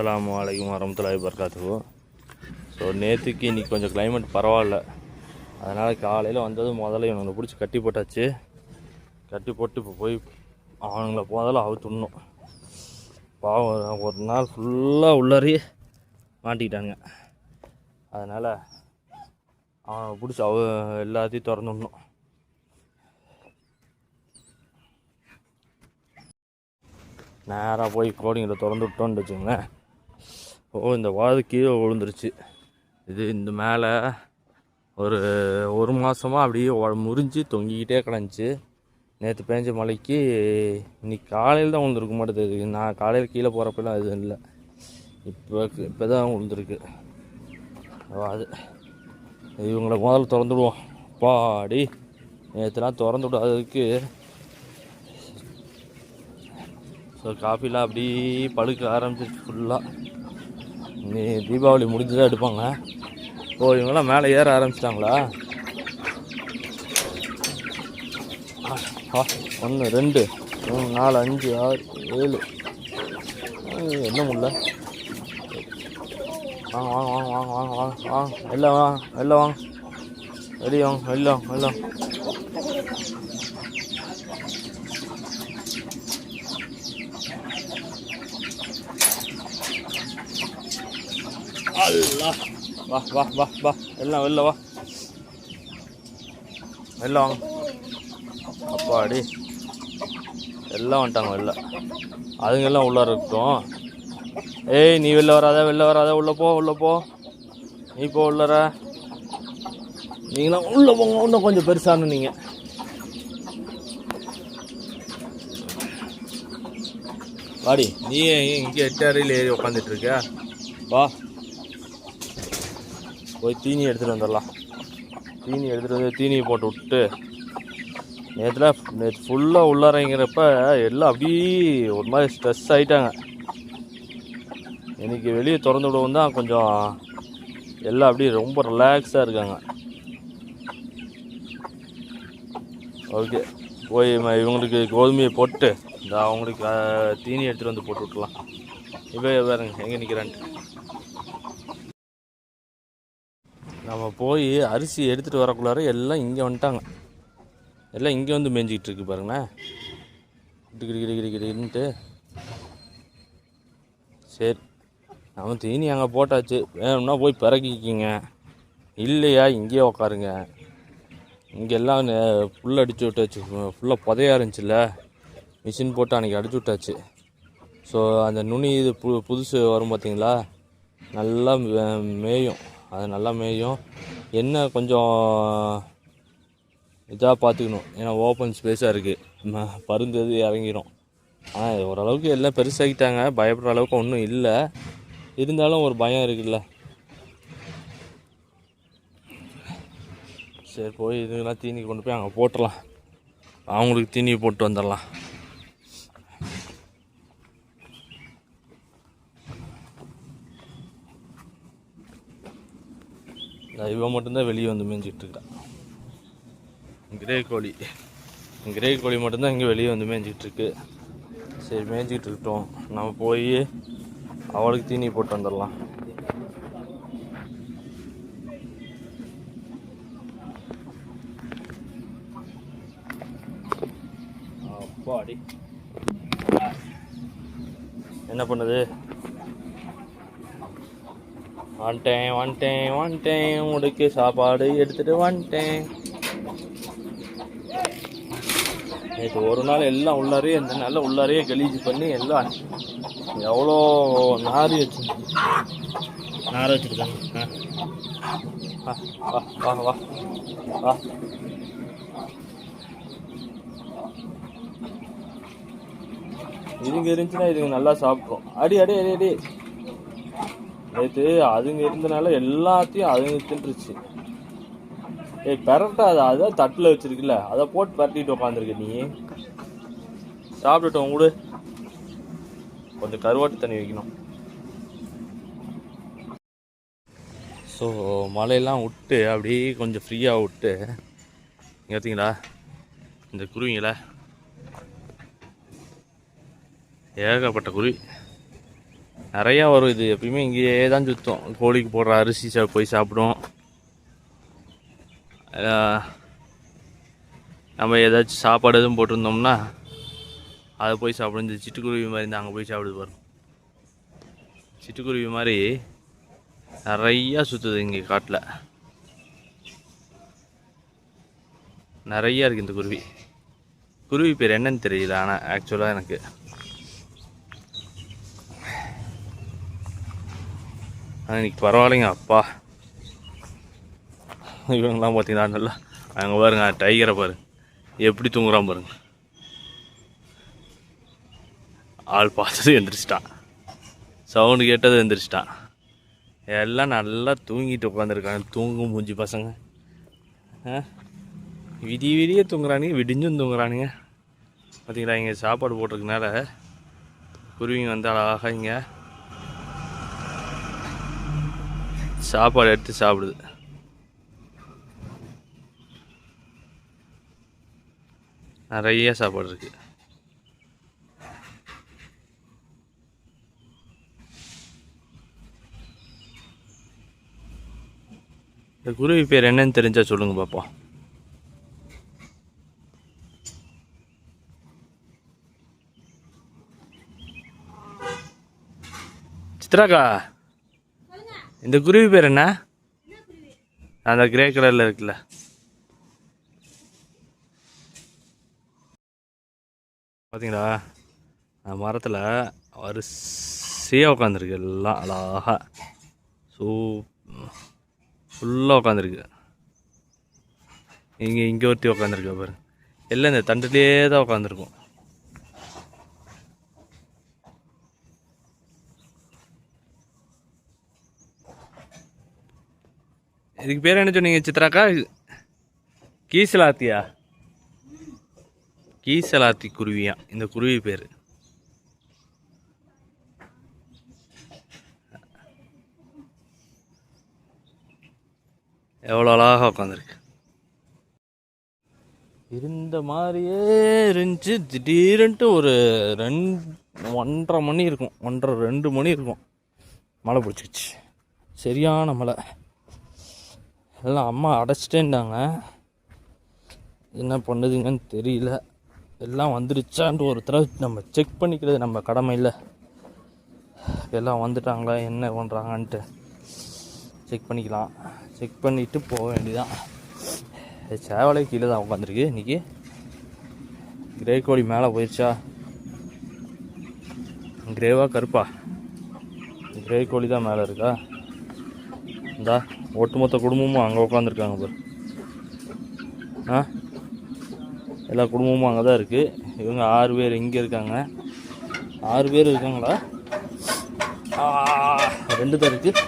அஸ்லாம் வலைக்கும் வரமத்துலாய் வபரகாத்துஹு ஸோ நேற்றுக்கு இன்றைக்கி கொஞ்சம் கிளைமேட் பரவாயில்ல. அதனால் காலையில் வந்ததும் முதல்ல இவனுங்களை பிடிச்சி கட்டி போட்டாச்சு. கட்டி போட்டு இப்போ போய் அவனுங்களை முதல்ல அவுத்துடணும் பாவம் ஒரு நாள் ஃபுல்லாக உள்ளறி மாட்டிக்கிட்டாங்க அதனால் அவனை பிடிச்சி அவ எல்லாத்தையும் திறந்துடணும் நேராக போய் கோடிங்கில் திறந்து விட்டோன்னு வச்சுங்களேன் ஓ இந்த வாது கீழே விழுந்துருச்சு. இது இந்த மேலே ஒரு ஒரு மாதமாக அப்படியே முறிஞ்சு தொங்கிக்கிட்டே கிடந்துச்சு. நேற்று பேஞ்ச மழைக்கு இன்னைக்கு காலையில் தான் விழுந்துருக்க மாட்டேது நான் காலையில் கீழே போகிறப்பெல்லாம் எதுவும் இல்லை. இப்போ இப்போ தான் விழுந்துருக்கு. அது இவங்களை முதல்ல திறந்துடுவோம் பாடி நேற்றுலாம் திறந்து விடாததுக்கு ஸோ காஃபிலாம் அப்படி பழுக்க ஆரம்பிச்சிருச்சு ஃபுல்லாக நீ தீபாவளி முடிஞ்சு தான் எடுப்பாங்க. ஓ இவங்கெல்லாம் மேலே ஏற ஆரம்பிச்சிட்டாங்களா? ஒன்று ரெண்டு மூணு நாலு அஞ்சு ஆறு ஏழு. என்ன முடியல வாங்க வாங்க வாங்க வாங்க வாங்க வாங்க வாங்க. வெளில வாங்க வெளில வாங்க வெளியே வாங்க வெளில வாங்க வெளில வாங்க அல்லா வா வா வா வா எல்லாம் வெளில வா வெளில வாங்க அப்பாடி. எல்லாம் வந்துட்டாங்க வெளில. அதுங்கெல்லாம் உள்ளார இருக்கட்டும். ஏய் நீ வெளில வராத வெளில வராத. உள்ள போ உள்ள போ. நீ போ உள்ளார நீங்களாம் உள்ள போங்க. இன்னும் கொஞ்சம் பெருசானு நீங்க வாடி. நீ இங்கே எட்டு அறையில் ஏறி உட்காந்துட்டு இருக்க? வா. போய் தீனி எடுத்துகிட்டு வந்துடலாம். தீனி எடுத்துகிட்டு வந்து தீனியை போட்டு விட்டு நேற்றுல நேற்று ஃபுல்லாக உள்ளாரங்கிறப்ப எல்லாம் அப்படியே ஒரு மாதிரி ஸ்ட்ரெஸ் ஆகிட்டாங்க இன்றைக்கி வெளியே திறந்து விடவும் தான் கொஞ்சம் எல்லாம் அப்படியே ரொம்ப ரிலாக்ஸாக இருக்காங்க. ஓகே போய் இவங்களுக்கு கோதுமையை போட்டு இந்த அவங்களுக்கு தீனி எடுத்துகிட்டு வந்து போட்டு விட்டுலாம் இப்போ பாருங்க எங்கே நிற்கிறான்ட்டு நம்ம போய் அரிசி எடுத்துகிட்டு வரக்குள்ளார எல்லாம் இங்கே வந்துட்டாங்க. எல்லாம் இங்கே வந்து மேய்ஞ்சிக்கிட்டு இருக்கு பாருங்களேன் கிடி கிடி கிடு கிடி சரி நம்ம தீனி அங்கே போட்டாச்சு. வேணும்னா போய் பிறக்கிக்கிங்க. இல்லையா இங்கேயே உக்காருங்க. இங்கெல்லாம் ஃபுல்லாக அடிச்சு விட்டாச்சு. ஃபுல்லாக புதையா இருந்துச்சுல்ல. மிஷின் போட்டு அன்றைக்கி அடிச்சு விட்டாச்சு. ஸோ அந்த நுனி இது பு புதுசு வரும் பார்த்தீங்களா நல்லா மேயும். அது நல்லா மேயும். என்ன கொஞ்சம் இதாக பார்த்துக்கணும். ஏன்னா ஓப்பன் ஸ்பேஸாக இருக்குது பருந்தது இறங்கிரும். ஆனால் ஓரளவுக்கு எல்லாம் பெருசாகிட்டாங்க. பயப்படுற அளவுக்கு ஒன்றும் இல்லை. இருந்தாலும் ஒரு பயம் இருக்குல்ல. சரி போய் இதுக்கெல்லாம் தீனி கொண்டு போய் அங்கே போட்டுடலாம் அவங்களுக்கு தீனி போட்டு வந்துடலாம். இவன் மட்டும்தான் வெளியே வந்து மேய்ஞ்சிட்டு இருக்கான். கிரே கோழி. கிரே கோழி மட்டும்தான் இங்கே வெளியே வந்து மேய்ஞ்சிட்டு இருக்கு. சரி மேய்ஞ்சிட்டு இருக்கட்டும். நம்ம போய் அவளுக்கு தீனி போட்டு வந்துடலாம். அப்பாடி. என்ன பண்ணுது? வந்துட்டேன் வந்துட்டேன் வந்துட்டேன் உங்களுக்கு சாப்பாடு எடுத்துட்டு வந்துட்டேன் நேற்று ஒரு நாள் எல்லாம் உள்ளாரே இந்த நாளில் உள்ளாரையே கலீஜ் பண்ணி எல்லாம் எவ்வளோ நாரி வச்சு நார் வச்சுருக்காங்க. ஆ. வா வா வா வா இதுங்க இருந்துச்சுன்னா இதுங்க நல்லா சாப்பிட்றோம் அடி அடி அடி அடி. நேற்று அதுங்க இருந்தனால எல்லாத்தையும் அதுங்க தின்றுச்சு. ஏய் பெரட்டாத அதான் தட்டில் வச்சிருக்குல்ல அதை போட்டு பரட்டிட்டு உட்காந்துருக்க நீ. சாப்பிட்டுட்டோம் விடு கொஞ்சம் கருவாட்டு தண்ணி வைக்கணும். ஸோ மழையெல்லாம் விட்டு அப்படியே கொஞ்சம் ஃப்ரீயாக விட்டு இங்கே பார்த்தீங்களா இந்த குருவிங்களா ஏகப்பட்ட குருவி. நிறையா வரும் இது எப்பயுமே இங்கேயே தான் சுற்றும் கோழிக்கு போடுற அரிசி சா போய் சாப்பிடும். நம்ம ஏதாச்சும் சாப்பாடு எதுவும் போட்டிருந்தோம்னா அதை போய் சாப்பிடும் இந்த சிட்டுக்குருவி மாதிரி இந்த அங்கே போய் சாப்பிடுது பாருங்க. சிட்டுக்குருவி மாதிரி நிறையா சுற்றுது இங்கே காட்டில். நிறையா இருக்குது இந்த குருவி. குருவி பேர் என்னன்னு தெரியல ஆனால் ஆக்சுவலாக எனக்கு. ஆனால் இன்னைக்கு பரவாயில்லைங்க அப்பா. இவங்கெல்லாம் பார்த்தீங்கன்னா நல்லா அங்கே பாருங்க டைகரை பாருங்க எப்படி தூங்குறான் பாருங்க. ஆள் பார்த்தது எந்திரிச்சிட்டான். சவுண்டு கேட்டது எந்திரிச்சிட்டான். எல்லாம் நல்லா தூங்கிட்டு உட்காந்துருக்காங்க தூங்கும் மூஞ்சி பசங்க. ஆ? விடிய விடிய தூங்குறானுங்க விடிஞ்சும் தூங்குறானுங்க. பார்த்தீங்களா இங்கே சாப்பாடு போட்டிருக்கனால குருவிங்க வந்து அழகாக இங்கே சாப்பாடு எடுத்து சாப்பிடுது. நிறைய சாப்பாடு இருக்கு. இந்த குருவி பேர் என்னன்னு தெரிஞ்சா சொல்லுங்க பாப்போம். சித்ராக்கா? இந்த குருவி பேர் என்ன? அந்த கிரே கலரில் இருக்குல்ல. பார்த்தீங்களா அந்த மரத்தில் வரிசையாக உட்காந்துருக்கு எல்லாம். அழகாக சூ ஃபுல்லாக உட்காந்துருக்கு இங்கே இங்கே ஒருத்தி உட்காந்துருக்கு பாரு எல்லாம் இந்த தண்டுலேயே தான் உட்காந்துருக்கும் இதுக்கு பேர் என்ன சொன்னீங்க சித்ராக்கா? கீசலாத்தியா? கீசலாத்தி குருவியா? இந்த குருவி பேர். எவ்வளோ அழகாக உட்காந்துருக்கு இருந்த மாதிரியே இருந்துச்சு. திடீர்னுட்டு ஒரு ரெண்டு ஒன்றரை மணி இருக்கும். ஒன்றரை ரெண்டு மணி இருக்கும். மழை பிடிச்சிச்சு சரியான மழை. எல்லாம் அம்மா அடைச்சிட்டேன்டாங்க. என்ன பண்ணுதுங்கன்னு தெரியல. எல்லாம் வந்துருச்சான்ட்டு ஒரு தடவை நம்ம செக் பண்ணிக்கிறது நம்ம கடமை இல்லை. எல்லாம் வந்துட்டாங்களா என்ன பண்ணுறாங்கன்ட்டு செக் பண்ணிக்கலாம். செக் பண்ணிவிட்டு போக வேண்டியதான் சேவலை கீழே தான் உட்காந்துருக்கு இன்றைக்கி கிரே கோழி மேலே போயிடுச்சா கிரேவா கருப்பா? கிரே கோழி தான் மேலே இருக்கா? இந்தா ஒட்டுமொத்த குடும்பமும் அங்கே உட்காந்துருக்காங்க பாரு. ஆ? எல்லா குடும்பமும் அங்கே தான் இருக்குது இவங்க ஆறு பேர் இங்கே இருக்காங்க. ஆறு பேர் இருக்காங்களா? ரெண்டு தான் இருக்குது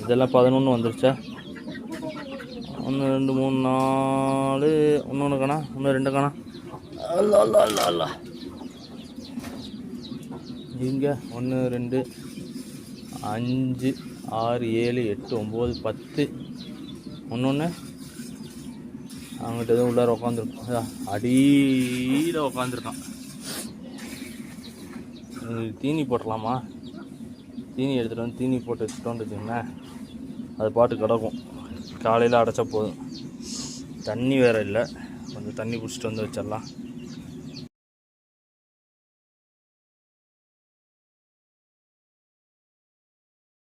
இதெல்லாம் பதினொன்று வந்துருச்சா? ஒன்று ரெண்டு மூணு நாலு ஒன்று காணா ஒன்று ரெண்டு காணா. அல்ல அல்ல அல்ல அல்லா. நீங்கள் ஒன்று ரெண்டு அஞ்சு ஆறு ஏழு எட்டு ஒம்பது பத்து. ஒன்று ஒன்று அவங்ககிட்ட எதுவும் உள்ளார உட்காந்துருக்கோம் அடியில் உட்காந்துருக்கான் தீனி போட்டலாமா? தீனி எடுத்துகிட்டு வந்து தீனி போட்டு வச்சுட்டோன்னு வச்சுக்கோங்களேன். அது பாட்டு கிடக்கும். காலையில் அடைச்சா போதும். தண்ணி வேறு இல்லை. கொஞ்சம் தண்ணி குடிச்சிட்டு வந்து வச்சிடலாம்.